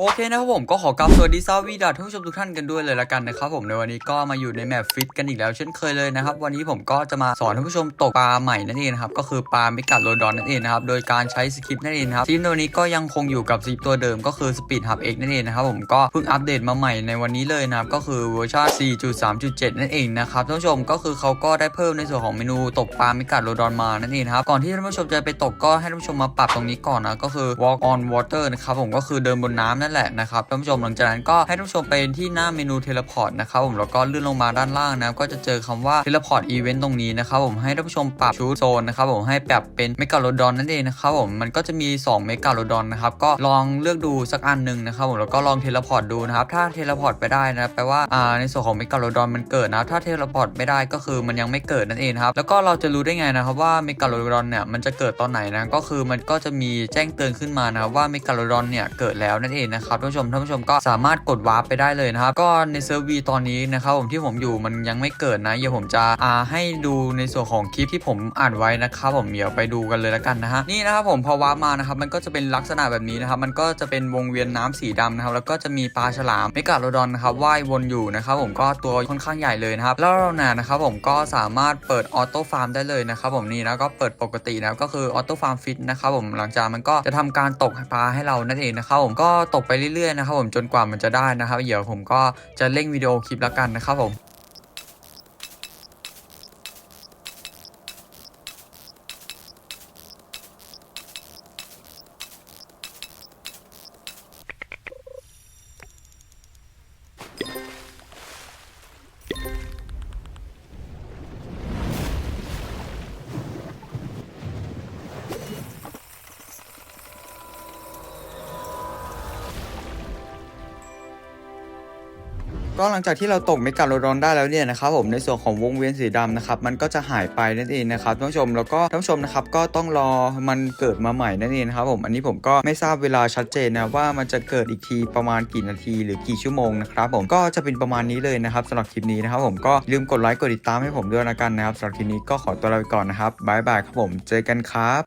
โอเคนะครับผมก็ขอกราบสวัสดีซาวีดาท่านผู้ชมทุกท่านกันด้วยเลยละกันนะครับผมในวันนี้ก็มาอยู่ในแมปฟิตกันอีกแล้วเช่นเคยเลยนะครับวันนี้ผมก็จะมาสอนท่านผู้ชมตกปลาใหม่นั่นเองนะครับก็คือปลาเมกาโลดอนนั่นเองนะครับโดยการใช้สคริปต์นั่นเองครับทีมในวันนี้ก็ยังคงอยู่กับสคริปต์ตัวเดิมก็คือ Speed Hub X นั่นเองนะครับผมก็เพิ่งอัปเดตมาใหม่ในวันนี้เลยนะครับก็คือเวอร์ชัน4.3.7 นั่นเองนะครับท่านผู้ชมก็คือเขาก็ได้เพิ่มในส่วนของเมนูตกปลาเมกาโลดอนมานั่นเองครับก่อนที่ท่านผู้ชมจะไปตกก็ให้ท่านผู้ชมมาปรับตรงนี้ก่อนนะก็คือ walk on water นะครับผมก็คือเดินบนน้ำนั่นแหละนะครับท่านผู้ชมหลังจากนั้นก็ให้ท่านผู้ชมไปที่หน้าเมนูเทเลพอร์ตนะครับผมแล้วก็เลื่อนลงมาด้านล่างนะก็จะเจอคำว่าเทเลพอร์ตอีเวนต์ตรงนี้นะครับผมให้ท่านผู้ชมปรับชูโซนนะครับผมให้ปรับเป็นเมกาโลดอนนั่นเองนะครับผมมันก็จะมี 2 เมกาโลดอนนะครับก็ลองเลือกดูสักอันหนึ่งนะครับผมแล้วก็ลองเทเลพอร์ตดูนะครับถ้าเทเลพอร์ตไปได้นะแปลว่าอ่าในส่วนของเมกาโลดอนมันเกิดนะถ้าเทเลพอร์ตไม่ได้ก็คือมันยังไม่เกิดนั่นเองครับแล้วก็เราจะรู้ได้ไงนะครับว่าเมกาโลดอนเนี่ยมันจะเกิดตอนไหนนะก็คือมันก็จะมีแจ้งเตือนขึ้นมานะครับว่าเมกาโลดอนเนี่ยเกิดแล้วนั่นเองนะครับท่านผู้ชมท่านผู้ชมก็สามารถกดวาร์ปไปได้เลยนะครับก็ในเซิร์ฟวีตอนนี้นะครับผมที่ผมอยู่มันยังไม่เกิดนะเดี๋ยวผมจะอ่าให้ดูในส่วนของคลิปที่ผมอ่านไว้นะครับผมเดี๋ยวไปดูกันเลยแล้วกันนะฮะนี่นะครับผมพอวาร์ปมานะครับมันก็จะเป็นลักษณะแบบนี้นะครับมันก็จะเป็นวงเวียนน้ำสีดำนะครับแล้วก็จะมีปลาฉลามเมกาโลดอนนะครับว่ายวนอยู่นะครับผมก็ตัวค่อนข้างใหญ่เลยนะครับแล้วเราเนี่ยนะครับผมก็สามารถเปิดออโต้ฟาร์มได้เลยนะครับผมนี่นะก็เปิดปกตินะครับก็คือออโต้ฟาร์มฟิตนะครับผมหลังจากมันก็จะทำการตกปลาให้เรานั่นเองนะครับผมก็ตกไปเรื่อยๆนะครับผมจนกว่ามันจะได้นะครับเดี๋ยวผมก็จะเร่งวิดีโอคลิปแล้วกันนะครับผม ก็หลังจากที่เราตกเมกาโลดอนได้แล้วเนี่ยนะครับผมในส่วนของวงเวียนสีดำนะครับมันก็จะหายไปนั่นเองนะครับท่านผู้ชมแล้วก็ท่านผู้ชมนะครับก็ต้องรอมันเกิดมาใหม่นั่นเองนะครับผมอันนี้ผมก็ไม่ทราบเวลาชัดเจนนะว่ามันจะเกิดอีกทีประมาณกี่นาทีหรือกี่ชั่วโมงนะครับผมก็จะเป็นประมาณนี้เลยนะครับสำหรับคลิปนี้นะครับผมก็ลืมกดไลค์กดติดตามให้ผมด้วยนะกันนะครับสำหรับคลิปนี้ก็ขอตัวลาไปก่อนนะครับบายบายครับผมเจอกันครับ